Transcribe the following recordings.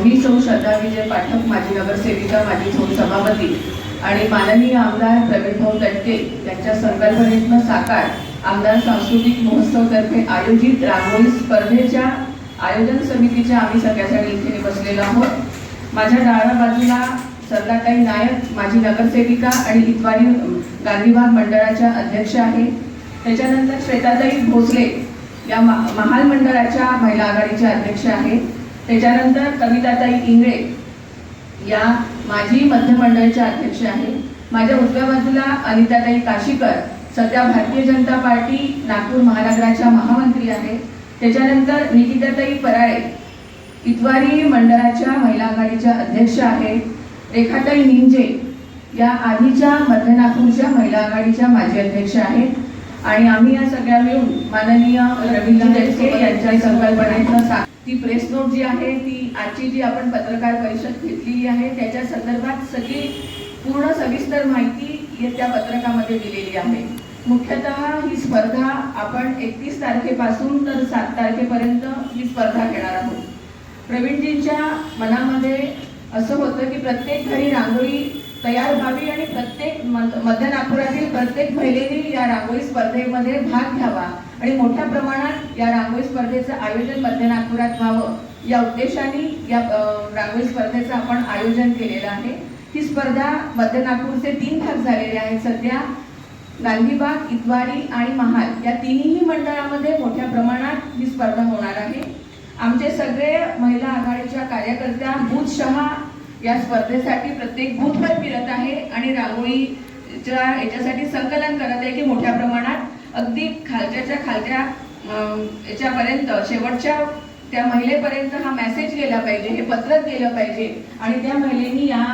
श्रद्धा विजय पाठक माजी नगरसेविका माजी सौ सभापती आणि माननीय आमदार प्रवीणभाऊ तटके यांच्या संकल्पनेतनं साकार आमदार सांस्कृतिक महोत्सवतर्फे आयोजित रांगोळी स्पर्धेच्या आयोजन समितीच्या आम्ही सगळ्याजणी इथे बसलेलो आहोत. माझ्या डाव्या बाजूला सरदारताई नायक माझी नगरसेविका आणि इतवारी गांधीबाग मंडळाच्या अध्यक्ष आहे. त्याच्यानंतर श्वेताताई भोसले या महाल मंडळाच्या महिला आघाडीच्या अध्यक्ष आहेत त्याच्यानंतर कविताताई इंगळे या माझी मध्यमंडळच्या अध्यक्ष आहे माझ्या उजव्या बाजूला अनिताताई काशीकर सध्या भारतीय जनता पार्टी नागपूर महानगराच्या महामंत्री आहे त्याच्यानंतर निकिताताई पराळे इतवारी मंडळाच्या महिला आघाडीच्या अध्यक्ष आहे रेखाताई निंजे या आधीच्या मध्य नागपूरच्या महिला आघाडीच्या माजी अध्यक्ष आहेत. आणि आम्ही या सगळ्या मिळून माननीय रवींद्र दटके यांच्या संकल्पनेतनं ती प्रेस नोट जी आहे ती आजची जी आपण पत्रकार परिषद घेतलेली आहे त्याच्या संदर्भात सगळी पूर्ण सविस्तर माहिती या त्या पत्रकामध्ये दिलेली आहे. मुख्यतः ही स्पर्धा आपण एकतीस तारखेपासून तर सात तारखेपर्यंत ही स्पर्धा घेणार आहोत. प्रवीणजींच्या मनामध्ये असं होतं की प्रत्येक घरी रांगोळी तयार व्हावी आणि प्रत्येक मध्य नागपुरातील प्रत्येक महिलेने या रांगोळी स्पर्धेमध्ये भाग घ्यावा आणि मोठ्या प्रमाणात या रांगोळी स्पर्धेचं आयोजन मध्य नागपुरात व्हावं या उद्देशाने या रांगोळी स्पर्धेचं आपण आयोजन केलेलं आहे. ही स्पर्धा मध्य नागपूरचे तीन भाग झालेले आहेत. सध्या गांधीबाग इतवारी आणि महाल या तिन्ही मंडळामध्ये मोठ्या प्रमाणात ही स्पर्धा होणार आहे. आमचे सगळे महिला आघाडीच्या कार्यकर्त्या बूथशहा या स्पर्धेसाठी प्रत्येक बूथवर फिरत आहे आणि रांगोळीच्या याच्यासाठी संकलन करत आहे की मोठ्या प्रमाणात अगदी खालच्याच्या खालच्या याच्यापर्यंत शेवटच्या त्या महिलेपर्यंत हा मेसेज गेला पाहिजे हे पत्रक गेलं पाहिजे आणि त्या महिलेनी या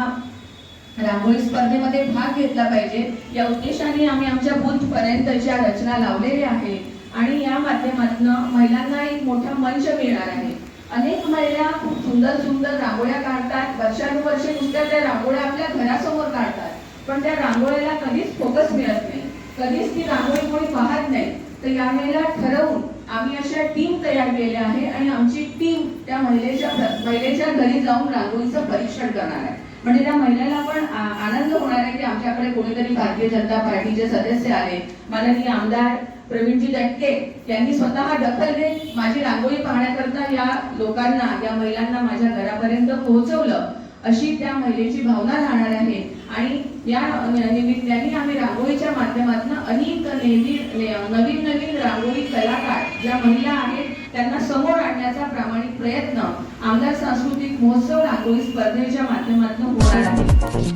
रांगोळी स्पर्धेमध्ये भाग घेतला पाहिजे. या उद्देशाने आम्ही आमच्या बूथपर्यंतच्या रचना लावलेल्या आहे आणि या माध्यमातून महिलांना एक मोठा मंच मिळणार आहे. अनेक महिला खूप सुंदर सुंदर रांगोळ्या काढतात. वर्षानुवर्षे नुसत्या त्या रांगोळ्या आपल्या घरासमोर काढतात. पण त्या रांगोळ्याला कधीच फोकस मिळत नाही. कधीच ती रांगोळी कोणी पाहत नाही. तर यावेळेला ठरवून आम्ही अशा टीम तयार केल्या आहे आणि आमची टीम त्या महिलेच्या महिलेच्या घरी जाऊन रांगोळीचं परीक्षण करणार आहे. म्हणजे त्या महिलेला पण आनंद होणार आहे की आमच्याकडे कोणीतरी भारतीय जनता पार्टीचे सदस्य आहे माननीय आमदार प्रवीणजी दटके यांनी स्वतः दखल घेत माझी रांगोळी पाहण्याकरता या लोकांना या महिलांना माझ्या घरापर्यंत पोहोचवलं अशी त्या महिलेची भावना राहणार आहे. आणि या निमित्ताने आम्ही रांगोळीच्या माध्यमातून अनेक नेहमी नवीन नवीन रांगोळी कलाकार ज्या महिला आहेत त्यांना समोर आणण्याचा प्रामाणिक प्रयत्न आमदार सांस्कृतिक महोत्सव रांगोळी स्पर्धेच्या माध्यमातून होणार आहे.